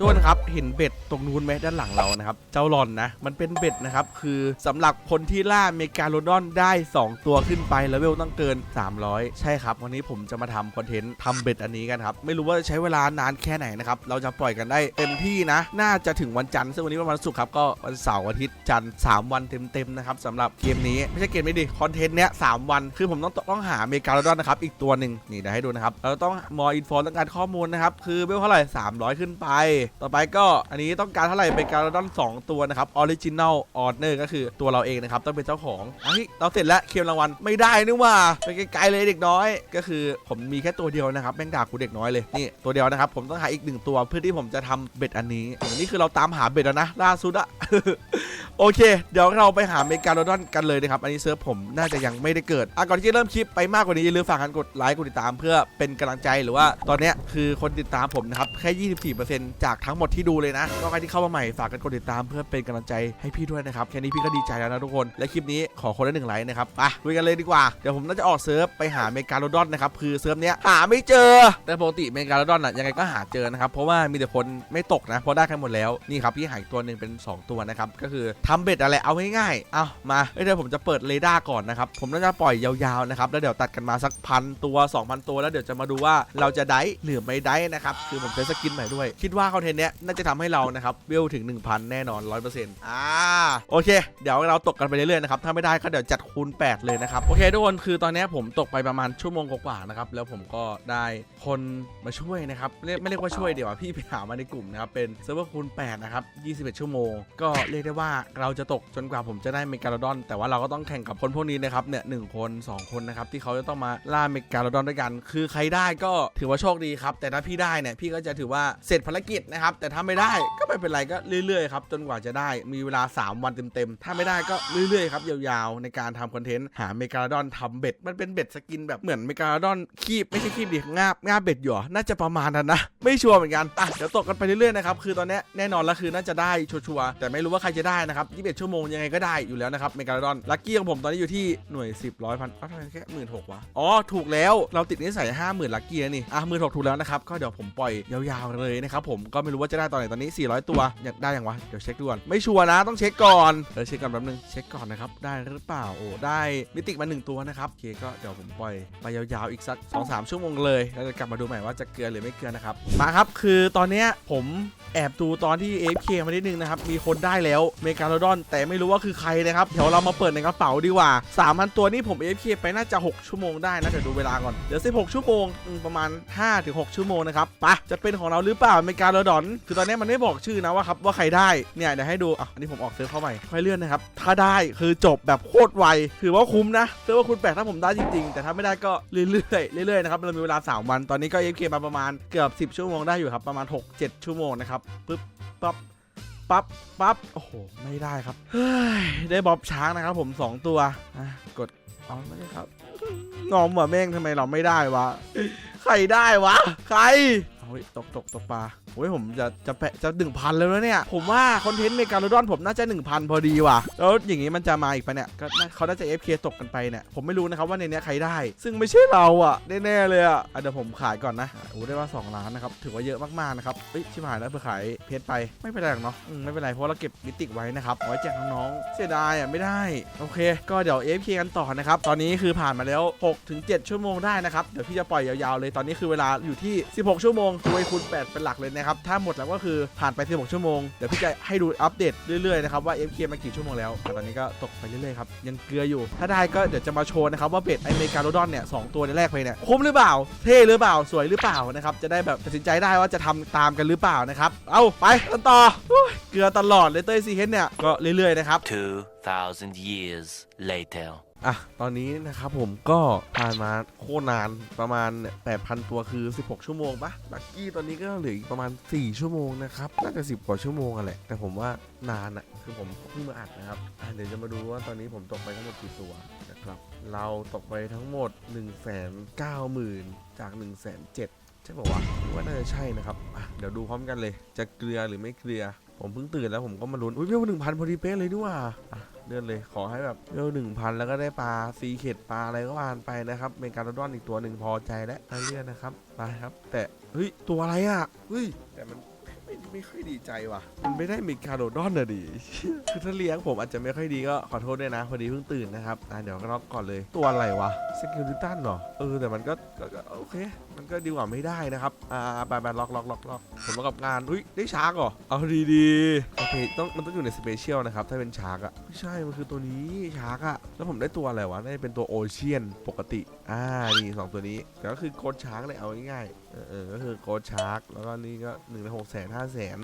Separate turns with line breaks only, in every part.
ทุกคนครับเห็นเบ็ดตรงนู้นไหมด้านหลังเรานะครับ เจ้าหลอนนะ มันเป็นเบ็ดนะครับ คือสำหรับคนที่ล่าเมกาโลดอนได้ 2 ตัวขึ้นไปแล้วเวลต้องเกิน 300 ใช่ครับ วันนี้ผมจะมาทำคอนเทนต์ทำเบ็ดอันนี้กันครับ ไม่รู้ว่าจะใช้เวลานานแค่ไหนนะครับ เราจะปล่อยกันได้เต็มที่นะ น่าจะถึงวันจันทร์ซึ่งวันนี้เป็นวันศุกร์ครับก็วันเสาร์อาทิตย์จันทร์สามวันเต็มๆนะครับสำหรับเกมนี้ไม่ใช่เกมนี้ดิคอนเทนต์เนี้ยสามวันคือผมต้องต้องหาเมกาโลดอนนะครับอีกตัวหนึ่งนี่เดี๋ยวให้ดูนะครับเราต้องมออินโฟต้องการข้อมูลนะครับคือเวลเท่าไหร่300 ขึ้นไปต่อไปก็อันนี้ต้องการเท่าไหร่เป็นการดอน2 ตัวนะครับออริจินัลออเนอร์ก็คือตัวเราเองนะครับต้องเป็นเจ้าของเฮ้ยเราเสร็จแล้วเคลมรางวัลไม่ได้นี่หว่าไปไกลๆเลยเด็กน้อย ก็คือผมมีแค่ตัวเดียวนะครับแม่งด่ากูเด็กน้อยเลยนี่ตัวเดียวนะครับผมต้องหาอีกหนึ่งตัวเพื่อที่ผมจะทำเบ็ดอันนี้อันนี้คือเราตามหาเบ็ดแล้วนะล่าสุดอะโอเค เดี๋ยวเราไปหาเมกาโลดอนกันเลยนะครับ อันนี้เซิร์ฟผมน่าจะยังไม่ได้เกิดอะก่อนที่จะเริ่มคลิปไปมากกว่านี้อย่าลืมฝากกันกดไลค์กดติดตามเพื่อเป็นกำลังใจหรือว่าตอนนี้คือคนติดตามผมนะครับแค่ 24%จากทั้งหมดที่ดูเลยนะ ก็ใครที่เข้ามาใหม่ฝากกันกดติดตามเพื่อเป็นกำลังใจให้พี่ด้วยนะครับ แค่นี้พี่ก็ดีใจแล้วนะทุกคน และคลิปนี้ขอคนละหนึ่งไลค์นะครับ ไปลุยกันเลยดีกว่า เดี๋ยวผมน่าจะออกเซิร์ฟไปหาเมกาโลดอนนะครับ คือเซิร์ฟเนี้ยหาไม่เจอ แต่ปกติเมกาโลดอนอะยังไงก็หาเจอนะครับ เพราะว่ามีแต่คนไม่ตกนะ เพราะได้กันหมดแล้ว นี่ครับพี่หายตัวหนึ่งเป็น 2 ตัวนะครับ ก็คือทำเบ็ดอะไรเอาง่ายๆ เอามาเอ้ยเดี๋ยวผมจะเปิดเรดาร์ก่อนนะครับ ผมน่าจะปล่อยยาวๆนะครับแล้วเดี๋ยวตัดกันมาสักพันตัว 2,000 ตัวแล้วเดี๋ยวจะมาดูว่าเราจะได้หรือไม่ได้นะครับคือผมใช้สกินใหม่ด้วย คิดว่าคอนเทนต์เนี้ยน่าจะทำให้เรานะครับเวลถึง 1,000 แน่นอน100%อ่าโอเค เดี๋ยวเราตกกันไปเรื่อยๆนะครับถ้าไม่ได้ก็เดี๋ยวจัดคูณ 8 เลยนะครับโอเคทุกคนคือตอนเนี้ยผมตกไปประมาณชั่วโมงกว่าๆนะครับแล้วผมก็ได้คนมาช่วยนะครับเรียกไม่เรียกว่าช่วยเดี๋ยวาพี่ไปหามาในกลุ่มนะครับเป็นเซิร์ฟเวอร์คูณ8นะครับ21 ชั่วโมง ก็เรียกได้ว่าเราจะตกจนกว่าผมจะได้เมกาโลดอน แต่ว่าเราก็ต้องแข่งกับคนพวกนี้นะครับเนี่ยหนึ่งคน 2 คนนะครับที่เขาจะต้องมาล่าเมกาโลดอนด้วยกัน คือใครได้ก็ถือว่าโชคดีครับแต่ถ้าพี่ได้เนี่ยพี่ก็จะถือว่าเสร็จภารกิจนะครับ แต่ถ้าไม่ได้ก็ไม่เป็นไรก็เรื่อยๆครับจนกว่าจะได้มีเวลา 3 วันเต็มๆ ถ้าไม่ได้ก็เรื่อยๆครับยาวๆ ในการทำคอนเทนต์หาเมกาดอนทำเบ็ด มันเป็นเบ็ดสกินแบบเหมือนเมกาดอนคีบไม่ใช่คีบดิงาบงาบเบ็ดอยู่เหรอน่าจะประมาณนั้นนะ ไม่ชัวร์เหมือนกันอะเดี๋ยวตกกันไปเรื่อยๆนะครับคือตอนนี้แน่นอนแล้วคือน่าจะได้ชัวร์ๆแต่ไม่รู้ว่าใครจะได้นะครับ21ชั่วโมงยังไงก็ได้อยู่แล้วนะครับเมกาดอนลัคกี้ของผมตอนนี้อยู่ที่หน่วย 10ร้อยพันอ้าวทำไมแค่หมื่นหกวะอ๋อถูกแล้วเราติดนิสัยห้าหมื่นลัคกี้นี่อะหมื่นหกถูกแล้วนะครับก็เดี๋ยวผมปล่อยยาวๆเลยนะครับผมก็ไม่รู้ว่าจะได้ตอนไหนตอนนี้ 400 ตัวอยากได้อย่างวะเดี๋ยวเช็คดูก่อนไม่ชัวร์นะต้องเช็คก่อนเดี๋ยวเช็คก่อนแป๊บนึงเช็คก่อนนะครับได้หรือเปล่าโอ้ได้มิติมาหนึ่งตัวนะครับโอเคก็เดี๋ยวผมปล่อยไปยาวๆอีกสัก2-3ชั่วโมงเลยแล้วจะกลับมาดูใหม่ว่าจะเกลือหรือไม่เกลือนะครับมาครับคือตอนเนี้ยผมแอบดูตอนที่ AFK มานิดนึงนะครับมีคนได้แล้วเมกาโลดอน แต่ไม่รู้ว่าคือใครนะครับเดี๋ยวเรามาเปิดในกระเป๋าดีกว่า3,000ตัวนี่ผม AFK ไปน่าจะ 6 ชั่วโมงได้นะเดี๋ยวดูเวลาก่อนเดี๋ยว16 ชั่วโมงอืมประมาณ 5-6 ชั่วโมงนะครับไปะจะเป็นของเราหรือเปล่าเมกาโลดอน คือตอนนี้มันไม่บอกชื่อนะว่าครับว่าใครได้ เนี่ยเดี๋ยวให้ดู อะ อันนี้ผมออกเซิร์ฟเข้าไปค่อยเลื่อนนะครับ ถ้าได้คือจบแบบโคตรไว ถือว่าคุ้มนะเซิร์ฟว่าคุณแปลกถ้าผมได้จริงๆ แต่ถ้าไม่ได้ก็เรื่อยๆ เรื่อยๆ นะครับ เรามีเวลา 3 วัน ตอนนี้ก็ AFK มาประมาณเกือบ 10 ชั่วโมงได้อยู่ครับ ประมาณ 6-7 ชั่วโมงนะครับ ปึ๊บ ปั๊บปั๊บปั๊บ โอ้โห ไม่ได้ครับ เฮ้ย ได้บ๊อบช้างนะครับผม 2 ตัว อะ กดเอาไม่ได้ครับงอมว่ะแม่งทำไมเราไม่ได้วะ ใครได้วะ ใครเฮ้ยตกตกตกปลา โอ้ยผมจะจะแปะจะหนึ่งพันแล้วเนี่ย ผมว่าคอนเทนต์เมกาโลดอนผมน่าจะ 1,000 พอดีว่ะ แล้วอย่างงี้มันจะมาอีกปะเนี่ยก็น่าเขาน่าจะ FK ตกกันไปเนี่ย ผมไม่รู้นะครับว่าในเนี้ยใครได้ ซึ่งไม่ใช่เราอะแน่ๆเลยอะอะเดี๋ยวผมขายก่อนนะโอ้ได้ว่า 2 ล้านนะครับ ถือว่าเยอะมากๆนะครับเอ้ยชิบหายแล้วเพื่อขายเพชรไปไม่เป็นไรหรอกเนาะไม่เป็นไรเพราะเราเก็บมิติไว้นะครับไว้แจกน้องๆเสียดายอะไม่ได้โอเค ก็เดี๋ยว FK กันต่อนะครับตอนนี้คือผ่านมาแล้ว6ถึง7ชั่วโมงได้นะครับเดี๋ยวพี่จะปล่อยยาวๆเลยตอนนี้คือเวลาอยู่ที่ 16 ชั่วโมงโดยคูณ8เป็นหลักเลยนะครับถ้าหมดแล้วก็คือผ่านไป16ชั่วโมง เดี๋ยวพี่จะให้ดูอัปเดตเรื่อยๆนะครับว่า FK มากี่ชั่วโมงแล้วแต่ตอนนี้ก็ตกไปเรื่อยๆครับยังเกลืออยู่ ถ้าได้ก็เดี๋ยวจะมาโชว์นะครับว่าเบ็ดไอเมกาโลดอนเนี่ยสองตัวในแรกไปเนี่ยคุ้มหรือเปล่า เท่หรือเปล่าสวยหรือเปล่านะครับจะได้แบบตัดสินใจได้ว่าจะทำตามกันหรือเปล่านะครับเอาไปกันต่อเกลือตลอดเลยเต้ยซีเฮดเนี่ยก็เรื่อยๆนะครับ
2,000 years later.
อะ ตอนนี้นะครับผมก็ผ่านมาโคตรนานประมาณ 8,000 ตัวคือ 16 ชั่วโมงปะลักกี้ตอนนี้ก็เหลืออีกประมาณ 4 ชั่วโมงนะครับ น่าจะ 10 กว่าชั่วโมงอะแหละ แต่ผมว่านานอะคือผมเพิ่งมาอัดนะครับอะเดี๋ยวจะมาดูว่าตอนนี้ผมตกไปทั้งหมดกี่ตัวนะครับ เราตกไปทั้งหมด 1 9 0 0 0 0 จาก 1 7 0 0 0ใช่ป่าวะว่าน่าจะใช่นะครับอะเดี๋ยวดูพร้อมกันเลย จะเกลือหรือไม่เกลือ ผมเพิ่งตื่นแล้วผมก็มาลุ้น อุ้ยเวลหนึ่งพันพอดีเป๊ะเลยด้วยอะ เลื่อนเลยขอให้แบบเวลหนึ่งพันแล้วก็ได้ปลาซีเข็ดปลาอะไรก็วานไปนะครับเป็นการดดอนอีกตัวหนึ่งพอใจแล้วไปเลื่อนนะครับไปครับ แต่เฮ้ยตัวอะไรอะเฮ้ยแต่มัน ไม่ไม่ค่อยดีใจว่ะ มันไม่ได้เมการ์โดดอนอะดิ คือถ้าเลี้ยงผมอาจจะไม่ค่อยดีก็ขอโทษด้วยนะ พอดีเพิ่งตื่นนะครับ อะเดี๋ยวก็ล็อกก่อนเลย ตัวอะไรวะสกิลิตันเหรอ เออ แต่มันก็ก็ก็โอเค มันก็ดีกว่าไม่ได้นะครับ อ่าไปไปล็อกล็อกล็อกล็อกผมประกอบงานอุ้ยได้ชาร์กเหรอ เอาดีดีๆโอเคต้องมันต้องอยู่ในสเปเชียลนะครับ ถ้าเป็นชาร์กอะไม่ใช่ มันคือตัวนี้ชาร์กอะแล้วผมได้ตัวอะไรวะน่าจะเป็นตัวโอเชียนปกติ อ่า นี่สองตัวนี้แต่ก็คือโคดชาร์กเลยเอาง่ายๆเออเออก็คือโคดชาร์กแล้วก็นี่ก็หนึ่งในหกแสนห้าแสน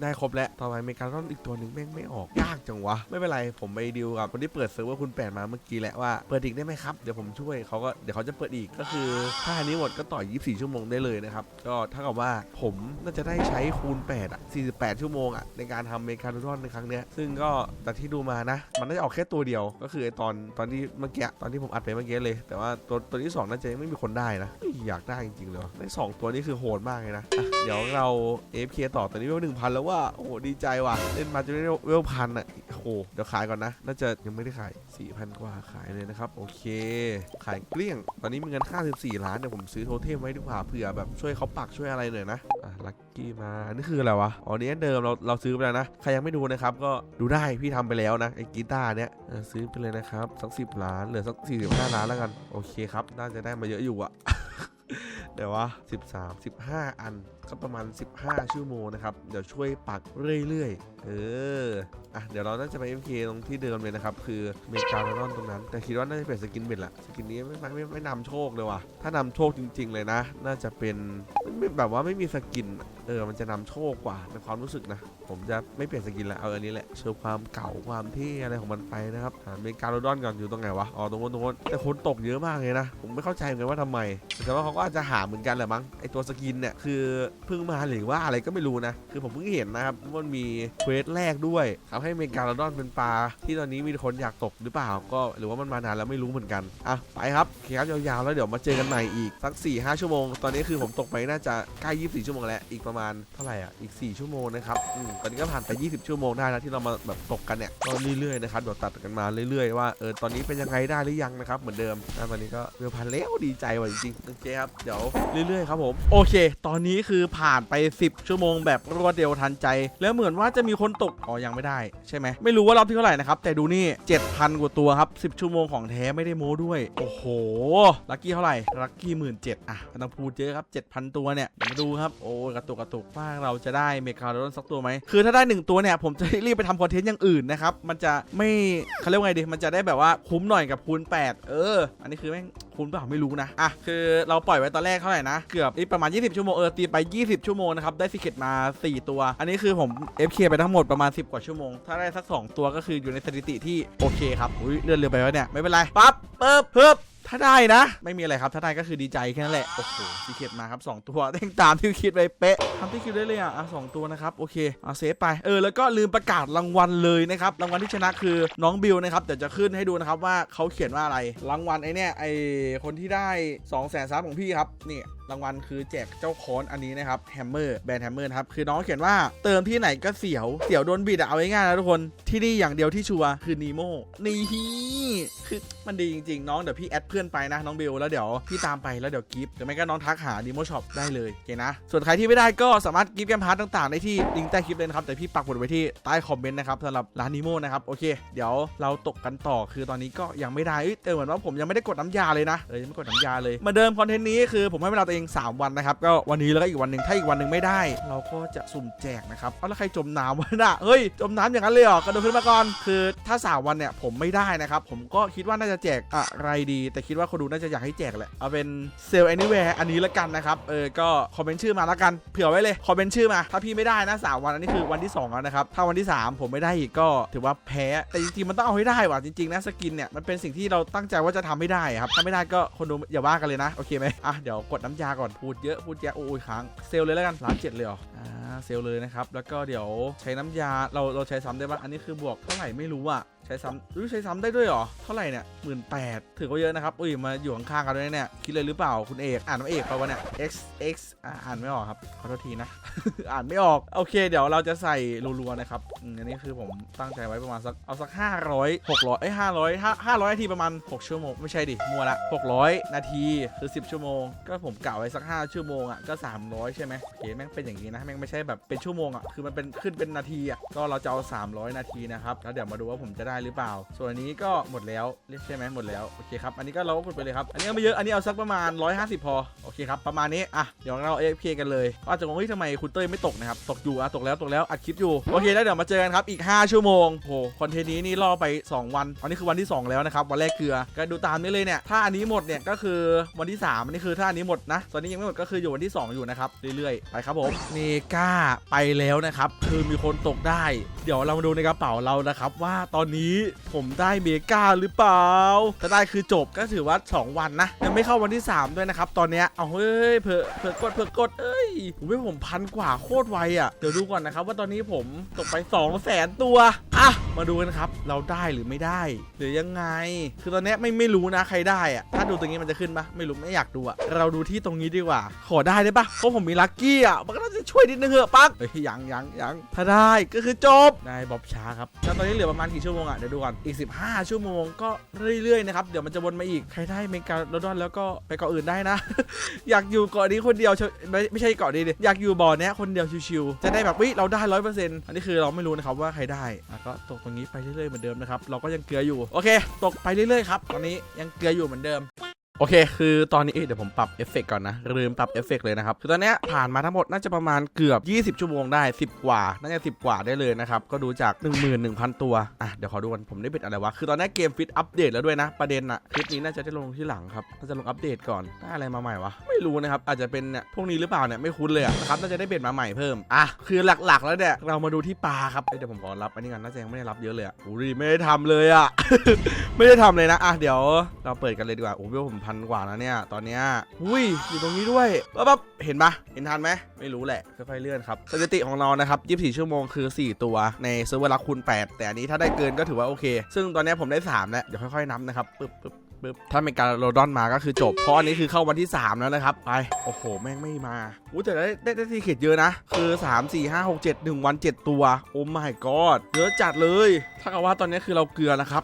ได้ครบแล้ว ต่อไปเมกาลอนอีกตัวหนึ่งแม่งไม่ออก ยากจังวะ ไม่เป็นไร ผมไปดีลกับคนที่เปิดเซิร์ฟเวอร์คุณแปดมาเมื่อกี้แหละว่าเปิดอีกได้ไหมครับ เดี๋ยวผมช่วยเขาก็เดี๋ยวเขาจะเปิดอีกก็คือ ถ้าอันนี้หมดก็ต่อ 24 ชั่วโมงได้เลยนะครับ ก็เท่ากับว่าผมน่าจะได้ใช้คูณ8อะ48 ชั่วโมงอะในการทำเมกาลอนในครั้งเนี้ยซึ่งก็แต่ที่ดูมานะ มันน่าจะออกแค่ตัวเดียว ก็คือไอตอนตอนที่เมื่อกี้ตอนที่ผมอัดไปเมื่อกี้เลย แต่ว่าตัวตัวที่สองน่าจะยังไม่มีคนได้นะเฮ้ยอยากได้จริงๆเลยว่ะได้สองตัวนี้คือโหดมากเลยนะอะเดี๋ยวเรา AFK ต่อตอนนี้เวลหนึ่งพันแล้วว่าโอ้โหดีใจว่ะ เล่นมาจนได้เวลพันอะโอ้โหเดี๋ยวขายก่อนนะ น่าจะยังไม่ได้ขาย 4,000 กว่าขายเลยนะครับ โอเค ขายเกลี้ยง ตอนนี้มีเงินค่า14ล้านเดี๋ยวผมซื้อโทเทมไว้ดีกว่าเผื่อแบบช่วยเขาปักช่วยอะไรหน่อยนะอะลัคกี้มาอันนี่คืออะไรวะอ๋อนี่อันเดิมเราเราซื้อไปแล้วนะใครยังไม่ดูนะครับก็ดูได้พี่ทำไปแล้วนะไอ้กีตาร์เนี้ยซื้อไปเลยนะครับสัก10ล้านเหลือสัก45ล้านแล้วกันโอเคครับน่าจะได้มาเยอะอยู่อะ เดี๋ยววะ13 15 อัน ก็ประมาณ 15 ชั่วโมงนะครับ เดี๋ยวช่วยปักเรื่อยๆ เออ อะ เดี๋ยวเราน่าจะไป MK ตรงที่เดิมเลยนะครับ คือเมกาลอนตรงนั้น แต่คิดว่าน่าจะเป็นสกินเบ็ดละสกินนี้ไม่ไม่ไม่ไม่นำโชคเลยว่ะ ถ้านำโชคจริง ๆ เลยนะ น่าจะเป็นไม่แบบว่าไม่มีสกิน เออ มันจะนำโชคกว่าในความรู้สึกนะ ผมจะไม่เปลี่ยนสกินละ เอาอันนี้แหละโชว์ความเก่าความเท่อะไรของมันไปนะครับเมกาโลดอนก่อนอยู่ตรงไหนวะ อ๋อ ตรงโน้นตรงโน้นแต่คนตกเยอะมากเลยนะ ผมไม่เข้าใจเหมือนกันว่าทำไมแต่ว่าเขาก็อาจจะหาเหมือนกันแหละมั้ง ไอตัวสกินเนี่ยคือเพิ่งมาหรือว่าอะไรก็ไม่รู้นะ คือผมเพิ่งเห็นนะครับว่ามันมีเควสแรกด้วยทำให้เมกาโลดอนเป็นปลา ที่ตอนนี้มีคนอยากตกหรือเปล่าก็หรือว่ามันมานานแล้วไม่รู้เหมือนกันอะไปครับเคครับยาวๆแล้วเดี๋ยวมาเจอกันใหม่อีกสัก4 5ชั่วโมง ตอนนี้คือผมตกไปน่าจะใกล้24ชั่วโมงแล้วอีกประมาณเท่าไหร่อะอีก 4 ชั่วโมงนะครับอืมตอนนี้ก็ผ่านไป 20 ชั่วโมงได้แล้วที่เรามาแบบตกกันเนี่ยก็เรื่อยๆนะครับเดี๋ยวตัดกันมาเรื่อยๆว่าเออตอนนี้เป็นยังไงได้หรือยังนะครับเหมือนเดิมตอนนี้ก็เวลพันแล้วดีใจว่ะจริงๆโอเคครับเดี๋ยวเรื่อยๆครับผมโอเค ตอนนี้คือือผ่านไป 10 ชั่วโมงแบบรวดเร็วทันใจ แล้วเหมือนว่าจะมีคนตกอ๋อยังไม่ได้ใช่ไหมไม่รู้ว่ารอบที่เท่าไหร่นะครับแต่ดูนี่ 7,000 กว่าตัวครับ 10 ชั่วโมงของแท้ไม่ได้โม้ด้วย โอ้โหลัคกี้เท่าไหร่ลัคกี้หมื่นเจ็ดอะไม่ต้องพูดเยอะครับ 7,000 ตัวเนี่ยมาดูครับโอ้กระตุกกระตุกว่าเราจะได้เมกาโดนสักตัวไหมคือถ้าได้ 1 ตัวเนี่ยผมจะรีบไปทำคอนเทนต์อย่างอื่นนะครับมันจะไม่เขาเรียกว่าไงดีมันจะได้แบบว่าคุ้มหน่อยกับคูณ8เออ อันนี้คือแม่งคุ้มเปล่าไม่รู้นะอะคือเราปล่อยไว้ตอนแรกเท่าไหร่นะ เกือบนี่ประมาณ 20 ชั่วโมงเออตีไป 20 ชั่วโมงนะครับได้สิเกตมา 4 ตัว อันนี้คือผม FK ไปทั้งหมดประมาณ 10 กว่าชั่วโมง ถ้าได้สัก 2 ตัวก็คืออยู่ในสถิติที่โอเคครับอุ้ยเลื่อนเรือไปวะเนี่ยไม่เป็นไรปั๊บเปิบเพิบ ถ้าได้นะ ไม่มีอะไรครับ ถ้าได้ก็คือดีใจแค่นั้นแหละ โอ้โหซีเข็ดมาครับ 2 ตัวเต้งตามที่คิดไปเป๊ะทำที่คิดได้เลยอะอะสองตัวนะครับ โอเคเอาเซฟไป เออ แล้วก็ลืมประกาศรางวัลเลยนะครับ รางวัลที่ชนะคือน้องบิวนะครับ เดี๋ยวจะขึ้นให้ดูนะครับว่าเขาเขียนว่าอะไร รางวัลไอเนี่ยไอคนที่ได้2 0 0 0 0ซับของพี่ครับ นี่รางวัลคือแจกเจ้าค้อนอันนี้นะครับแฮมเมอร์แบรนด์แฮมเมอร์ครับคือน้องเขียนว่าเติมที่ไหนก็เสียวเสียวโดนบิดอะเอาง่ายๆนะทุกคนที่นี่อย่างเดียวที่ชัวร์คือนีโมนี่คือมันดีจริงๆ น้องเดี๋ยวพี่แอดเพื่อนไปนะน้องเบลแล้วเดี๋ยวพี่ตามไปแล้วเดี๋ยวกิฟต์หรือไม่ก็น้องทักหาดีโมช็อปได้เลยโอเคนะ ส่วนใครที่ไม่ได้ก็สามารถกิฟต์แกมพาร์ตต่างๆได้ที่ลิงก์ใต้คลิปเลยนะครับแต่พี่ปักหมุดไว้ที่ใต้คอมเมนต์นะครับสำหรับร้านนีโมนะครับโอเค เดี๋ยวเราตกกันต่อคือตอนนี้ก็ยังไม่ได้เอ้ยแต่เหมือนว่าผมยังไม่ได้กดน้ำยาเลยนะเออยังไม่กดน้ำยาเลยเหมาเดิมคอนเทนต์นี้คือผมให้เวลาตเอง 3 วันนะครับ ก็วันนี้แล้วก็อีกวันหนึ่งถ้าอีกวันหนึ่งไม่ได้ เราก็จะสุ่มแจกนะครับเอาแล้วใครจมน้ำวะน่ะเฮ้ยจมน้ำอย่างนั้นเลยเหรอกระโดดขึ้นมาก่อนคือถ้า 3 วันเนี่ยผมไม่ได้นะครับผมก็คิดว่าน่าจะแจกอะไรดี แต่คิดว่าคนดูน่าจะอยากให้แจกแหละเอาเป็นเซลล์ anywhere อันนี้ละกันนะครับเออก็คอมเมนต์ชื่อมาละกันเผื่อไว้เลยคอมเมนต์ชื่อมา ถ้าพี่ไม่ได้นะสามวันอันนี้คือวันที่สองแล้วนะครับถ้าวันที่สามผมไม่ได้อีกก็ถือว่าแพ้แต่จริงๆมันต้องเอาให้ได้ว่ะจริงๆนะสกินเนี่ยมันเป็นสิ่งที่เราตั้งใจว่าจะทำให้ได้ครับถ้าไม่ได้ก็คนดูอย่าว่ากันเลยนะโอเคไหมอะเดี๋ยวกดน้ำยาาก่อนพูดเยอะพูดแยะโอ้ยค้างเซลเลยแล้วกันล้านเจ็ดเลยเหรออ่าเซลเลยนะครับแล้วก็เดี๋ยวใช้น้ำยาเราเราใช้ซ้ำได้ปะอันนี้คือบวกเท่าไหร่ไม่รู้อะ ใช้ซ้ำรู้ใช้ซ้ำได้ด้วยเหรอ เท่าไหร่เนี่ยหมื่นแปดถือว่าเยอะนะครับ อุ้ย มาอยู่ข้างๆกันด้วยเนี่ย คิดเลยหรือเปล่า คุณเอก อ่านว่าเอกเปล่าวะเนี่ย x x อ่าอ่านไม่ออกครับ ขอโทษทีนะ อ่านไม่ออก โอเค เดี๋ยวเราจะใส่รัวๆนะครับอันนี้คือผมตั้งใจไว้ประมาณสัก เอาสัก 500 600เอ้ย500 5 500 นาทีประมาณ 6 ชั่วโมง ไม่ใช่ดิ มัวละ 600 นาทีคือ 10 ชั่วโมง ก็ผมกะไว้สัก 5 ชั่วโมงอะ ก็ 300 ใช่ไหมโอเคแม่งเป็นอย่างนี้นะ แม่งไม่ใช่แบบเป็นชั่วโมงอะ คือมันเป็นขึ้นเป็นนาทีอะ ก็เราจะเอา 300 นาทีนะครับ แล้วเดี๋ยวมาดูว่าผมจะได้หรือเปล่า ส่วนอันนี้ก็หมดแล้วใช่ไหมหมดแล้วโอเคครับอันนี้ก็เราก็กดไปเลยครับอันนี้ก็ไม่เยอะอันนี้เอาสักประมาณ 150 พอโอเคครับประมาณนี้อะเดี๋ยวเรา AFK กันเลยว่าจะงงเฮ้ยทำไมคุณเต้ยไม่ตกนะครับตกอยู่อะตกแล้วตกแล้วอัดคลิปอยู่โอเคแล้วเดี๋ยวมาเจอกันครับอีก 5 ชั่วโมงโหคอนเทนต์นี้นี่ล่อไป 2 วันอันนี้คือวันที่ 2 แล้วนะครับวันแรกเกลือก็ดูตามนี้เลยเนี่ยถ้าอันนี้หมดเนี่ยก็คือวันที่ 3 อันนี้คือถ้าอันนี้หมดนะตอนนี้ยังไม่หมดก็คืออยู่วันที่ 2 อยู่นะครับเรื่อยๆไปครับผมเมกาไปแล้วนะครับคือมีคนตกได้ เดี๋ยวเรามาดูในกระเป๋าเรานะครับว่าตอนนี้ผมได้เมกาหรือเปล่าถ้าได้คือจบก็ถือว่า 2 วันนะ ยังไม่เข้าวันที่ 3 ด้วยนะครับ ตอนเนี้ยเอาเฮ้ยเผื่อเผื่อกดเผื่อกดเอ้ย ผมไม่ผมพันกว่าโคตรไวอะ เดี๋ยวดูก่อนนะครับว่าตอนนี้ผมตกไป2 0 0แสนตัว อะ มาดูกันครับ เราได้หรือไม่ได้ หรือยังไง คือตอนนี้ไม่ไม่รู้นะใครได้อะ ถ้าดูตรงนี้มันจะขึ้นปะไม่รู้ไม่อยากดูอะ เราดูที่ตรงนี้ดีกว่า ขอได้ได้ปะเพราะผมมีลัคกี้อะ มันก็น่าจะช่วยนิดนึงเหอะปั๊กเฮ้ยยังยังยังถ้าได้ก็คือจบได้บ๊อบช้าครับแล้วตอนนี้เหลือประมาณกี่ชั่วโมงอะ เดี๋ยวดูก่อน อีก 15 ชั่วโมงก็เรื่อยๆนะครับ เดี๋ยวมันจะวนมาอีก ใครได้เมกาโดดอนแล้วก็ไปเกาะอื่นได้นะ อยากอยู่เกาะนี้คนเดียวไม่ไม่ใช่เกาะนี้ดิอยากอยู่บ่อเนี้ยคนเดียวชิวๆจะได้แบบวิเราได้ร้อยเปอร์เซ็นต์อันนี้คือเราไม่รู้นะครับว่าใครได้อะก็ตกตรงนี้ไปเรื่อยๆเหมือนเดิมนะครับเราก็ยังเกลืออยู่โอเค ตกไปเรื่อยๆครับตอนนี้ยังเกลืออยู่เหมือนเดิม โอเค คือตอนนี้เดี๋ยวผมปรับเอฟเฟกต์ก่อนนะ ลืมปรับเอฟเฟกต์เลยนะครับ คือตอนนี้ผ่านมาทั้งหมดน่าจะประมาณเกือบ 20 ชั่วโมงได้ 10 กว่า น่าจะ 10 กว่าได้เลยนะครับ ก็ดูจาก 11,000 ตัว อะ เดี๋ยวขอดูกันผมได้เป็นอะไรวะ คือตอนนี้เกมฟิตอัปเดตแล้วด้วยนะ ประเด็นอะคลิปนี้น่าจะได้ลงที่หลังครับ น่าจะลงอัปเดตก่อน ได้อะไรมาใหม่วะ ไม่รู้นะครับ อาจจะเป็นเนี่ยพวกนี้หรือเปล่าเนี่ย ไม่คุ้นเลยนะครับ น่าจะได้เบ็ดมาใหม่เพิ่ม อะ คือหลักๆ แล้วเนี่ยเรามาดูที่ปลาครับเดี๋ยวผมขอรับอันนี้ก่อนน่าจะยังไม่ได้รับเยอะเลยอะอุ้ยไม่ได้ทำเลยอะไม่ได้ทำเลยนะอะเดี๋ยวเราเปิดกันเลยดีกว่าโอ้โหผมพันกว่าแล้วเนี่ย ตอนเนี้ยอุ้ยอยู่ตรงนี้ด้วยปั๊บปั๊บเห็นปะเห็นทันไหมไม่รู้แหละค่อยๆเลื่อนครับสถิติของเรานะครับ24 ชั่วโมงคือ 4 ตัวในเซิร์ฟเวอร์ละคูณ8แต่อันนี้ถ้าได้เกินก็ถือว่าโอเค ซึ่งตอนเนี้ยผมได้3แล้วเดี๋ยวค่อยๆนับนะครับปึ๊บปึ๊บ ปึ๊บถ้าเป็นการโรดอนมาก็คือจบ เพราะอันนี้คือเข้าวันที่ 3 แล้วนะครับ ไป โอ้โห แม่งไม่มาอู้แต่ได้ได้ได้ทีเขตเยอะนะ คือ 3 4 5 6 7 1 วัน 7 ตัว โอ้ my god เยอะจัดเลยถ้ากับว่าตอนนี้คือเราเกลือนะครับ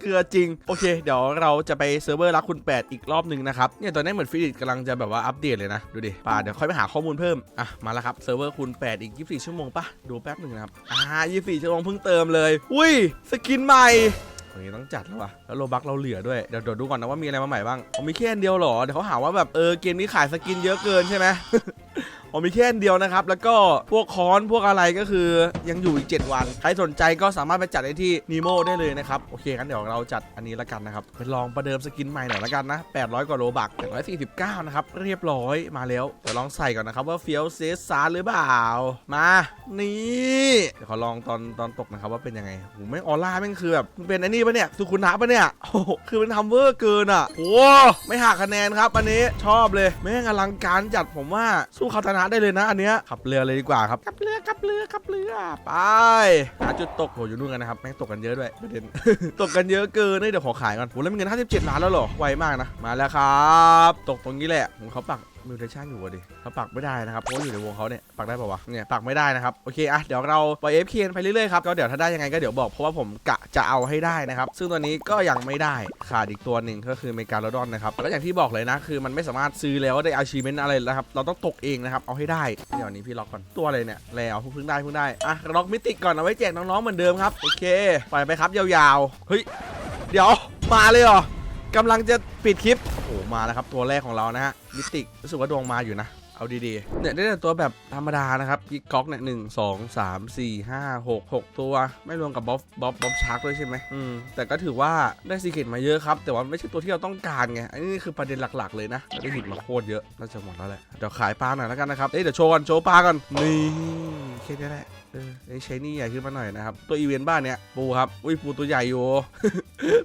เกลือจริง โอเค เดี๋ยวเราจะไปเซิร์ฟเวอร์รักคุณ 8 อีกรอบหนึ่งนะครับ เนี่ยตอนนี้เหมือนฟิลิปกำลังจะแบบว่าอัปเดตเลยนะ ดูดิป่าเดี๋ยวค่อยไปหาข้อมูลเพิ่ม อะ มาแล้วครับเซิร์ฟเวอร์คุณ 8 อีก 24 ชั่วโมงปะดูแป๊บหนึ่งนะครับ อ่า 24 ชั่วโมงเพิ่งเติมเลย อุ้ย สกินใหม่ อย่างนี้ต้องจัดแล้ววะแล้วโลบักเราเหลือด้วย เดี๋ยวเดี๋ยวดูก่อนนะว่ามีอะไรมาใหม่บ้างมีแค่อันเดียวหรอ เดี๋ยวเขาหาว่าแบบเออเกมนี้ขายสกินเยอะเกินใช่ไหม ผมมีแค่อันเดียวนะครับ แล้วก็พวกค้อนพวกอะไรก็คือยังอยู่อีก 7 วัน ใครสนใจก็สามารถไปจัดได้ที่นีโมได้เลยนะครับ โอเคงั้นเดี๋ยวเราจัดอันนี้ละกันนะครับไปลองประเดิมสกินใหม่หน่อยละกันนะ 800 กว่าโลบัก849 นะครับ เรียบร้อยมาแล้วเดี๋ยวลองใส่ก่อนนะครับว่าเฟี้ยวเซสซาหรือเปล่า มา นี่เดี๋ยวขอลองตอนตอนตกนะครับว่าเป็นยังไงโหแม่งออร่าแม่งคือแบบมันเป็นอันนี้ปะเนี่ยสุขุนะปะเนี่ยโอ้โหคือมันทำเวอร์เกินอะโอ้ไม่หักคะแนนครับอันนี้ชอบเลยแม่งอลังการจัดผมว่าสู้คาตานะได้เลยนะ อันเนี้ยขับเรือเลยดีกว่าครับขับเรือขับเรือขับเรือไปหาจุดตกโหอยู่นู่นกันนะครับแม่งตกกันเยอะด้วยประเด็นตกกันเยอะเกินเฮ้ยเดี๋ยวขอขายก่อนโหแล้วมีเงิน 57 ล้านแล้วเหรอไวมากนะมาแล้วครับ ตกตรงนี้แหละผมเขาปัก มิวเทชันอยู่อะดิเขาปักไม่ได้นะครับเพราะว่าอยู่ในวงเขาเนี่ยปักได้ป่าวะเนี่ยปักไม่ได้นะครับโอเคอะเดี๋ยวเราไปเอฟเคนไปเรื่อยๆครับก็เดี๋ยวถ้าได้ยังไงก็เดี๋ยวบอกเพราะว่าผมกะจะเอาให้ได้นะครับซึ่งตัวนี้ก็ยังไม่ได้ขาดอีกตัวหนึ่งก็คือเมกาโลดอนนะครับแล้วอย่างที่บอกเลยนะคือมันไม่สามารถซื้อแล้วได้อาชีเมนอะไรนะครับเราต้องตกเองนะครับเอาให้ได้เดี๋ยวนี้พี่ล็อกก่อนตัวอะไรเนี่ยแล้วเพิ่งได้เพิ่งได้อะล็อกมิติกก่อนเอาไว้แจกน้องๆเหมือนเดิมครับโอเคปล่อยไปครับยาวๆเฮ้ยเดี๋ยวมาเลยเหรอ กำลังจะปิดคลิป โอ้โห มาแล้วครับตัวแรกของเรานะฮะ มิติกรู้สึกว่าดวงมาอยู่นะ เอาดีๆ เนี่ยได้แต่ตัวแบบธรรมดานะครับยิกก๊อกเนี่ยหนึ่งสองสามสี่ห้าหกหกตัว ไม่รวมกับบ๊อบบ๊อบบ๊อบชาร์กด้วยใช่ไหมอืม แต่ก็ถือว่าได้ซีเกตมาเยอะครับ แต่ว่าไม่ใช่ตัวที่เราต้องการไง อันนี้คือประเด็นหลักๆเลยนะได้หินมาโคตรเยอะ น่าจะหมดแล้วแหละ เดี๋ยวขายปลาหน่อยแล้วกันนะครับ เอ้ยเดี๋ยวโชว์ก่อนโชว์ปลาก่อนนี่ แค่นี้แหละเออไอ้ใช้นี่ใหญ่ขึ้นมาหน่อยนะครับ ตัวอีเวนต์บ้านเนี้ยปูครับ อุ้ยปูตัวใหญ่อยู่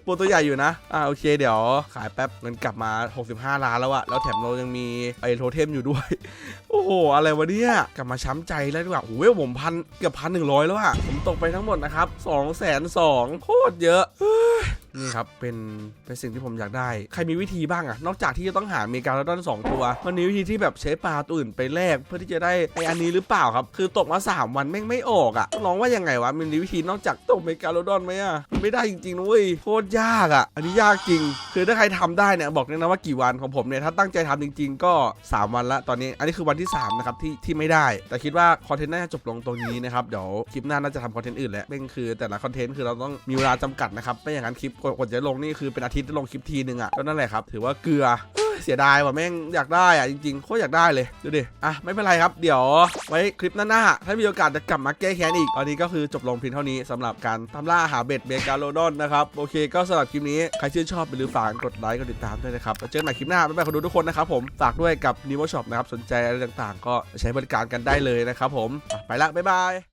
ปูตัวใหญ่อยู่นะ อ่าโอเคเดี๋ยว ขายแป๊บเงินกลับมา 65 ล้านแล้วอะแล้วแถมเรายังมีไอโทเทมอยู่ด้วย โอ้โห อะไรวะเนี่ย กลับมาช้ำใจแล้วดีกว่าโอ้ยผมพันเกือบพันหนึ่งร้อยแล้วอะผมตกไปทั้งหมดนะครับสองแสนสองโคตรเยอะ นี่ครับเป็นเป็นสิ่งที่ผมอยากได้ ใครมีวิธีบ้างอะนอกจากที่จะต้องหาเมกาโลดอนสองตัว มันมีวิธีที่แบบใช้ปลาตัวอื่นไปแลกเพื่อที่จะได้ไออันนี้หรือเปล่าครับ คือตกมา3วันแม่งไม่ออกอะน้องว่ายังไงวะมันมีวิธีนอกจากตกเมกาโลดอนไหมอะไม่ได้จริงๆนะเว้ยโคตรยากอะอันนี้ยากจริง คือถ้าใครทำได้เนี่ยบอกเลยนะว่ากี่วันของผมเนี่ยถ้าตั้งใจทำจริง ๆ ก็ 3 วันละตอนนี้ อันนี้คือวันที่3นะครับที่ที่ไม่ได้ แต่คิดว่าคอนเทนต์น่าจะจบลงตรงนี้นะครับเดี๋ยวคลิปหน้าน่าจะทำคอนเทนต์อื่นแหละเป็นคือแต่ละคอนเทนต์คือเราต้องมีเวลาจำกัดนะครับไม่อย่างนั้นคลิปกว่าจะลงนี่คือเป็นอาทิตย์จะลงคลิปทีนึงอะก็นั่นแหละครับ ถือว่าเกลือเสียดายว่ะแม่งอยากได้อะจริงๆโคตรอยากได้เลยดูดิอะไม่เป็นไรครับเดี๋ยวไว้คลิปหน้าๆถ้ามีโอกาสจะกลับมาแก้แค้นอีกตอนนี้ก็คือจบลงเพียงเท่านี้สำหรับการตามล่าหาเบ็ดเมกาโลดอนนะครับโอเคก็สำหรับคลิปนี้ใครชื่นชอบอย่าลืมฝากกดไลค์กดติดตามด้วยนะครับแล้วเจอกันใหม่คลิปหน้าบ๊ายบายคนดูทุกคนนะครับผมฝากด้วยกับ n e w Shop นะครับสนใจอะไรต่างๆ ก็ใช้บริการกันได้เลยนะครับผมไปละบ๊ายบาย